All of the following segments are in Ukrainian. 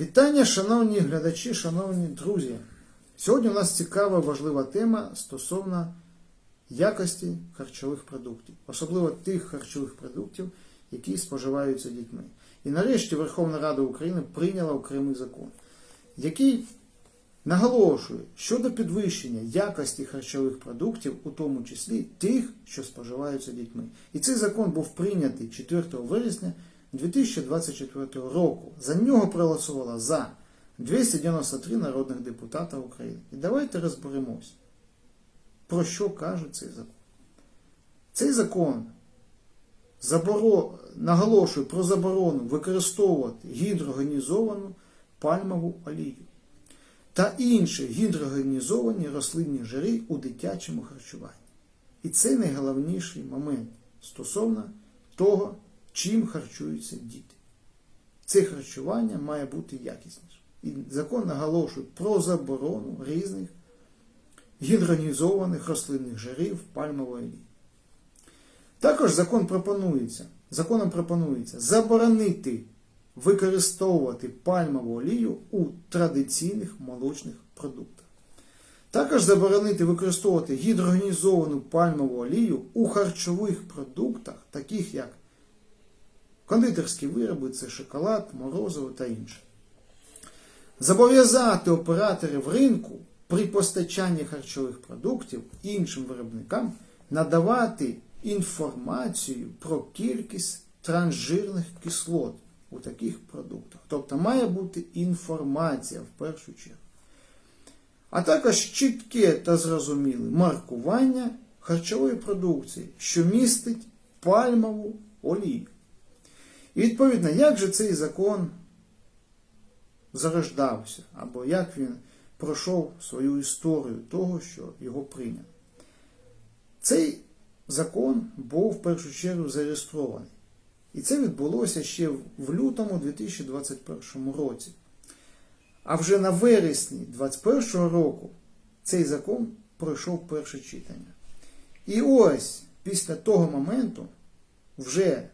Вітання, шановні глядачі, шановні друзі. Сьогодні у нас цікава важлива тема стосовно якості харчових продуктів, особливо тих харчових продуктів, які споживаються дітьми. І нарешті Верховна Рада України прийняла окремий закон, який наголошує щодо підвищення якості харчових продуктів, у тому числі тих, що споживаються дітьми. І цей закон був прийнятий 4 вересня 2024 року. За нього проголосувало за 293 народних депутата України. І давайте розберемось, про що каже цей закон. Цей закон заборо... наголошує про заборону використовувати гідрогенізовану пальмову олію та інші гідрогенізовані рослинні жири у дитячому харчуванні. І це найголовніший момент стосовно того, чим харчуються діти. Це харчування має бути якісніше. І закон наголошує про заборону різних гідрогенізованих рослинних жирів пальмової олії. Також закон пропонується, законом пропонується заборонити використовувати пальмову олію у традиційних молочних продуктах. Також заборонити використовувати гідрогенізовану пальмову олію у харчових продуктах, таких як кондитерські вироби, це шоколад, морозиво та інше. Зобов'язати операторів ринку при постачанні харчових продуктів іншим виробникам надавати інформацію про кількість транжирних кислот у таких продуктах. Тобто має бути інформація в першу чергу. А також чітке та зрозуміле маркування харчової продукції, що містить пальмову олію. І відповідно, як же цей закон зарождався, або як він пройшов свою історію того, що його прийняли. Цей закон був в першу чергу зареєстрований. І це відбулося ще в лютому 2021 році. А вже на вересні 2021 року цей закон пройшов перше читання. І ось після того моменту, вже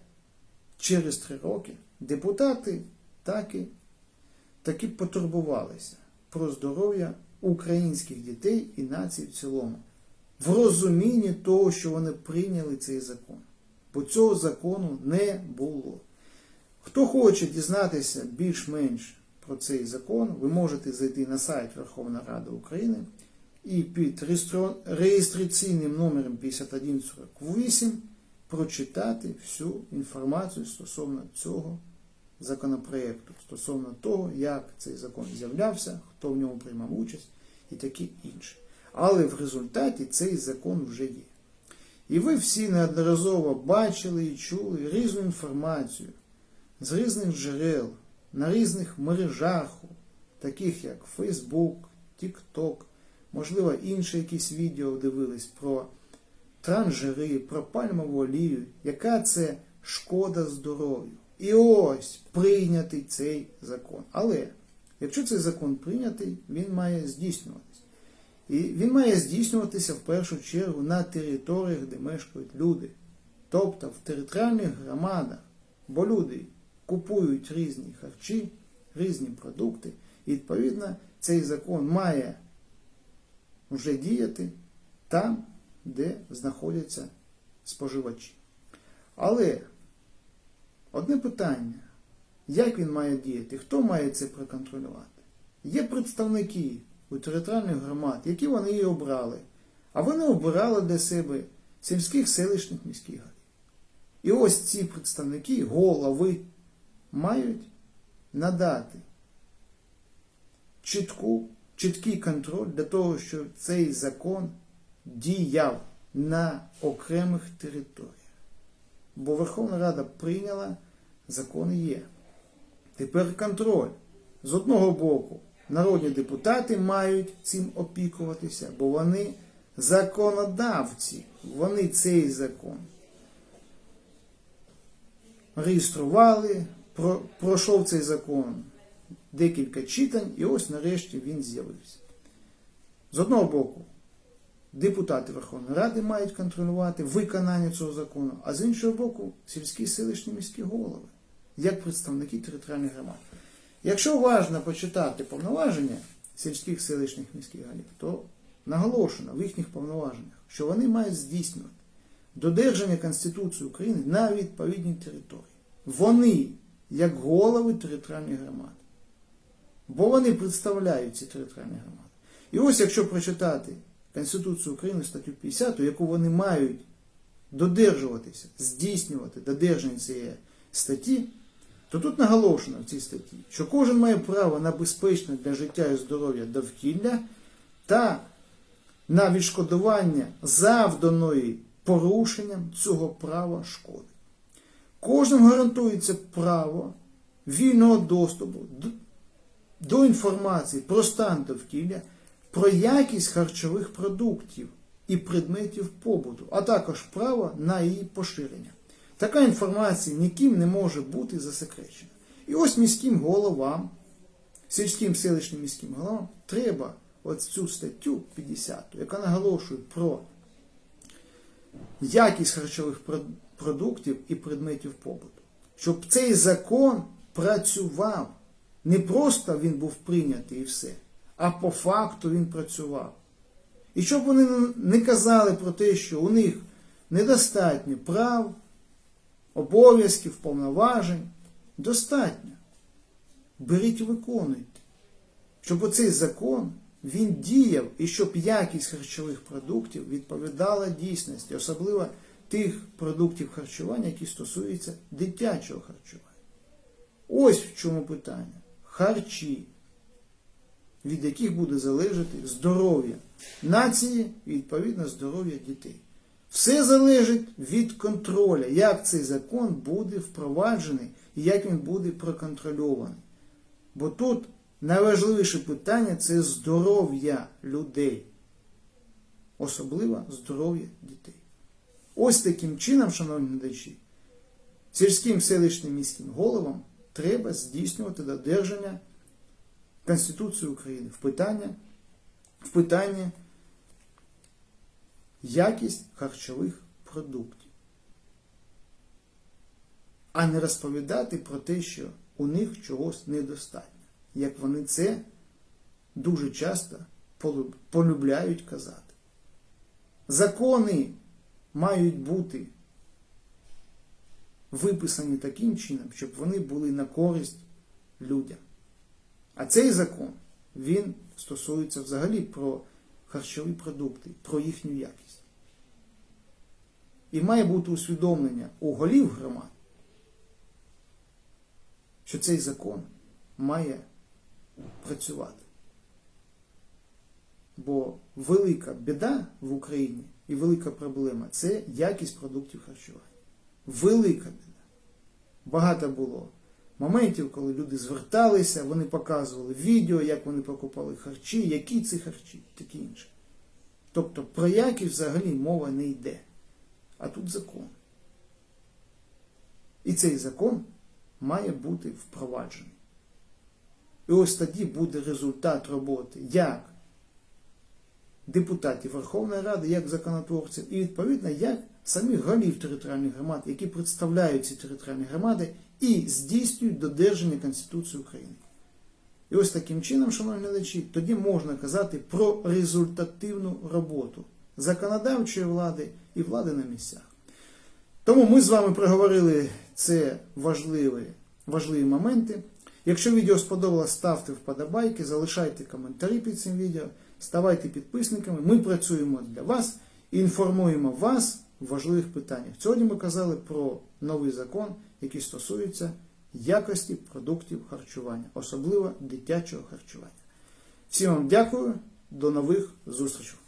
через три роки, депутати так і, таки потурбувалися про здоров'я українських дітей і нації в цілому, в розумінні того, що вони прийняли цей закон. Бо цього закону не було. Хто хоче дізнатися більш-менш про цей закон, ви можете зайти на сайт Верховної Ради України і під реєстраційним номером 5148 прочитати всю інформацію стосовно цього законопроєкту, стосовно того, як цей закон з'являвся, хто в ньому приймав участь і таке інше. Але в результаті цей закон вже є. І ви всі неодноразово бачили і чули різну інформацію з різних джерел, на різних мережах, таких як Facebook, TikTok, можливо, інші якісь відео дивились про транжири, про пальмову олію, яка це шкода здоров'ю. І ось прийнятий цей закон. Але якщо цей закон прийнятий, він має здійснюватися. І він має здійснюватися в першу чергу на територіях, де мешкають люди, тобто в територіальних громадах, бо люди купують різні харчі, різні продукти, і відповідно цей закон має вже діяти там, де знаходяться споживачі. Але одне питання, як він має діяти, хто має це проконтролювати? Є представники у територіальних громад, які вони і обрали, а вони обирали для себе сільських селищних міських голів. І ось ці представники, голови, мають надати чітку, чіткий контроль для того, щоб цей закон діяв на окремих територіях. Бо Верховна Рада прийняла, закон є. Тепер контроль. З одного боку, народні депутати мають цим опікуватися, бо вони законодавці, вони цей закон реєстрували, пройшов цей закон декілька читань, і ось нарешті він з'явився. З одного боку, депутати Верховної Ради мають контролювати виконання цього закону, а з іншого боку, сільські селищні міські голови, як представники територіальних громад. Якщо уважно почитати повноваження сільських селищних міських голів, то наголошено в їхніх повноваженнях, що вони мають здійснювати додержання Конституції України на відповідній території. Вони, як голови територіальних громад, бо вони представляють ці територіальні громади. І ось якщо прочитати Конституцію України статтю 50, яку вони мають додержуватися, здійснювати додержання цієї статті, то тут наголошено в цій статті, що кожен має право на безпечне для життя і здоров'я довкілля та на відшкодування завданої порушенням цього права шкоди. Кожному гарантується право вільного доступу до- до інформації про стан довкілля, про якість харчових продуктів і предметів побуту, а також право на її поширення. Така інформація ніким не може бути засекречена. І ось міським головам, сільським селищним міським головам треба от цю статтю 50, яка наголошує про якість харчових продуктів і предметів побуту. Щоб цей закон працював. Не просто він був прийнятий і все, а по факту він працював. І щоб вони не казали про те, що у них недостатньо прав, обов'язків, повноважень, достатньо. Беріть і виконуйте. Щоб оцей закон він діяв і щоб якість харчових продуктів відповідала дійсності, особливо тих продуктів харчування, які стосуються дитячого харчування. Ось в чому питання. Харчі, від яких буде залежати здоров'я нації і відповідно здоров'я дітей. Все залежить від контроля, як цей закон буде впроваджений і як він буде проконтрольований. Бо тут найважливіше питання це здоров'я людей, особливо здоров'я дітей. Ось таким чином, шановні глядачі, сільським селищним міським головам треба здійснювати додержання Конституції України в питання, в питанні якість харчових продуктів, а не розповідати про те, що у них чогось недостатньо, як вони це дуже часто полюбляють казати. Закони мають бути виписані таким чином, щоб вони були на користь людям. А цей закон, він стосується взагалі про харчові продукти, про їхню якість. І має бути усвідомлення у голів громад, що цей закон має працювати. Бо велика біда в Україні і велика проблема це якість продуктів харчування. Велика біда. Багато було моментів, коли люди зверталися, вони показували відео, як вони покупали харчі, які ці харчі, такі інше. Тобто про якість взагалі мова не йде. А тут закон. І цей закон має бути впроваджений. І ось тоді буде результат роботи як депутатів Верховної Ради, як законотворців, і відповідно як самих голів територіальних громад, які представляють ці територіальні громади і здійснюють додержання Конституції України. І ось таким чином, шановні глядачі, тоді можна казати про результативну роботу законодавчої влади і влади на місцях. Тому ми з вами проговорили це важливі, важливі моменти. Якщо відео сподобалось, ставте вподобайки, залишайте коментарі під цим відео, ставайте підписниками. Ми працюємо для вас і інформуємо вас в важливих питаннях. Сьогодні ми казали про новий закон, який стосуються якості продуктів харчування, особливо дитячого харчування. Всім вам дякую, до нових зустрічей.